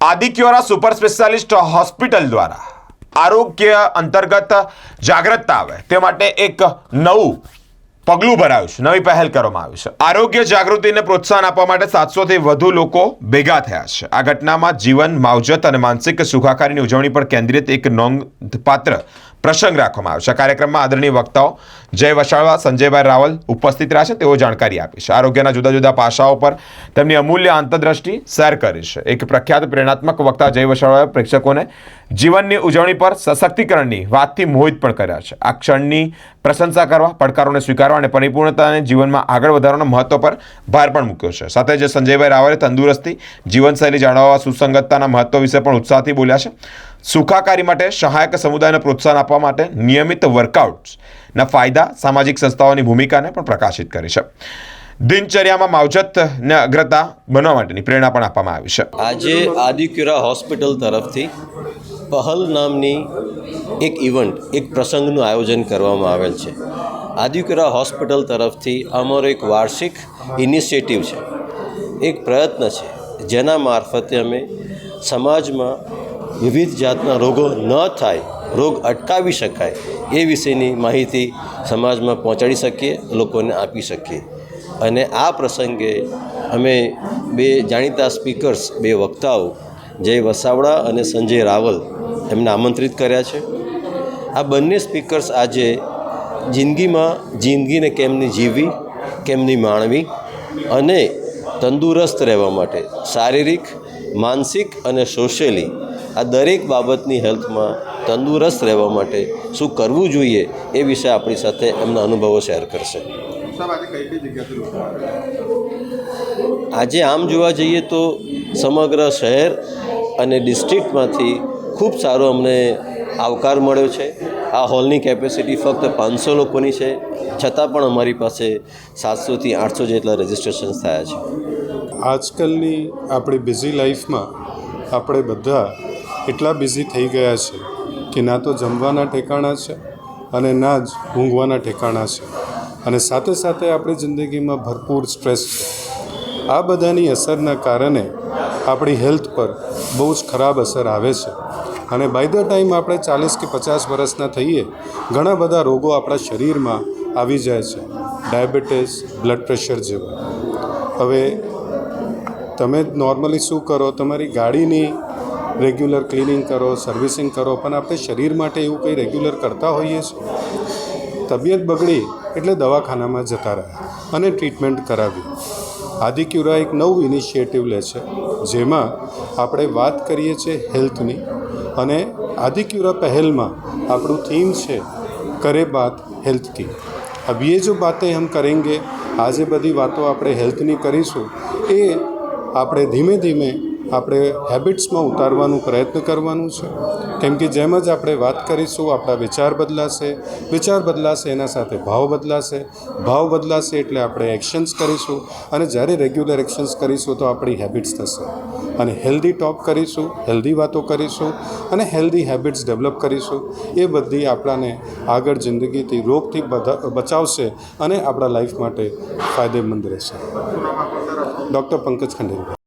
આદિક્યોરા super specialist hospital દ્વારા આરોગ્ય અંતર્ગત જાગૃતતા આવે તે માટે એક નવું પગલું ભરાયું છે, નવી પહેલ કરવામાં આવી છે. આરોગ્ય જાગૃતિને પ્રોત્સાહન આપવા માટે સાતસોથી વધુ લોકો ભેગા થયા છે. આ ઘટનામાં જીવન, માવજત અને માનસિક સુખાકારીની ઉજવણી પર કેન્દ્રિત એક નોંધપાત્ર પ્રસંગ રાખવામાં આવશે કાર્યક્રમમાં આદરણીય વક્તાઓ જય વસાળવા સંજયભાઈ રાવલ ઉપસ્થિત રહ્યા છે તેઓ જાણકારી આપીશ આરોગ્યના જુદા જુદા પાસાઓ પર તેમની અમૂલ્ય આંતરદ્રષ્ટિ શેર કરી છે. એક પ્રખ્યાત પ્રેરણાત્મક વક્તા જય વસાળવાએ પ્રેક્ષકોને જીવનની ઉજવણી પર સશક્તિકરણની વાતથી મોહિત પણ કર્યા છે. આ ક્ષણની પ્રશંસા કરવા, પડકારોને સ્વીકારવા અને પરિપૂર્ણતાને જીવનમાં આગળ વધારવાના મહત્વ પર ભાર પણ મૂક્યો છે. સાથે જે સંજયભાઈ રાવલે તંદુરસ્તી જીવનશૈલી જાળવવા, સુસંગતતાના મહત્વ વિશે પણ ઉત્સાહથી બોલ્યા છે. સુખાકારી માટે સહાયક સમુદાયને પ્રોત્સાહન આપવા માટે નિયમિત વર્કઆઉટ્સના ફાયદા સામાજિક સંસ્થાઓની ભૂમિકાને પણ પ્રકાશિત કરી છે. દિનચર્યામાં માવજતને અગ્રતા બનવા માટેની પ્રેરણા પણ આપવામાં આવી છે. આજે આદિક્યુરા હોસ્પિટલ તરફથી પહલ નામની એક ઇવેન્ટ એક પ્રસંગનું આયોજન કરવામાં આવેલ છે. આદિક્યુરા હોસ્પિટલ તરફથી અમારો એક વાર્ષિક ઇનિશિયેટિવ છે. એક પ્રયત્ન છે, જેના મારફતે અમે સમાજમાં વિવિધ જાતના રોગો ન થાય, રોગ અટકાવી શકાય એ વિશેની માહિતી સમાજમાં પહોંચાડી શકીએ, લોકોને આપી શકીએ. અને આ પ્રસંગે અમે બે જાણીતા સ્પીકર્સ, બે વક્તાઓ, જય વસાવડા અને સંજય રાવલ, એમને આમંત્રિત કર્યા છે. આ બંને સ્પીકર્સ આજે જિંદગીમાં જિંદગીને કેમની જીવવી, કેમની માણવી અને તંદુરસ્ત રહેવા માટે શારીરિક, માનસિક અને સોશિયલી આ દરેક બાબતની હેલ્થમાં તંદુરસ્ત રહેવા માટે શું કરવું જોઈએ એ વિશે આપણી સાથે એમના અનુભવો શેર કરશે. આજે આમ જોવા જઈએ તો સમગ્ર શહેર અને ડિસ્ટ્રિક્ટમાંથી ખૂબ સારો અમને આવકાર મળ્યો છે. આ હોલની કેપેસિટી ફક્ત પાંચસો લોકોની છે છતાં પણ અમારી પાસે સાતસોથી આઠસો જેટલા રજિસ્ટ્રેશન્સ થયા છે. આજકાલની આપણી બિઝી લાઈફમાં આપણે બધા એટલા બિઝી થઈ ગયા છે કે ના તો જમવાના ઠેકાણા છે અને ના જ ઊંઘવાના ઠેકાણા છે. અને સાથે સાથે આપણી જિંદગીમાં ભરપૂર સ્ટ્રેસ છે. આ બધાની અસરના કારણે આપણી હેલ્થ પર બહુ જ ખરાબ અસર આવે છે. અને બાય ધ ટાઈમ આપણે ચાલીસ કે પચાસ વર્ષના થઈએ, ઘણા બધા રોગો આપણા શરીરમાં આવી જાય છે. ડાયાબિટીસ બ્લડ પ્રેશર જેવા. હવે તમે નોર્મલી શું કરો? તમારી ગાડીની રેગ્યુલર ક્લિનિંગ કરો સર્વિસિંગ કરો પણ આપણે શરીર માટે એવું કંઈ રેગ્યુલર કરતા હોઈએ છીએ તબિયત બગડી એટલે દવાખાનામાં જતા રહ્યા અને ટ્રીટમેન્ટ કરાવી આદિક્યુરા એક નવું ઇનિશિયેટિવ લે છે જેમાં આપણે વાત કરીએ છીએ હેલ્થની અને આદિક્યુરા પહેલમાં આપણું થીમ છે કરે બાત હેલ્થ કી अब ये जो बातें हम करेंगे આજે બધી વાતો આપણે હેલ્થની કરીશું એ આપણે ધીમે ધીમે આપણે હેબિટ્સમાં ઉતારવાનું પ્રયત્ન કરવાનું છે. કેમ કે જેમ જ આપણે વાત કરીશું, આપણા વિચાર બદલાશે. વિચાર બદલાશે, એના સાથે ભાવ બદલાશે. ભાવ બદલાશે એટલે આપણે એક્શન્સ કરીશું અને જ્યારે રેગ્યુલર એક્શન્સ કરીશું તો આપણી હેબિટ્સ થશે. અને હેલ્ધી ટોક કરીશું હેલ્ધી વાતો કરીશું અને હેલ્ધી હેબિટ્સ ડેવલપ કરીશું. એ બધી આપણાને આગળ જિંદગીથી રોગથી બચાવશે અને આપણા લાઈફ માટે ફાયદેમંદ રહેશે. ડૉક્ટર પંકજ ખંડેરી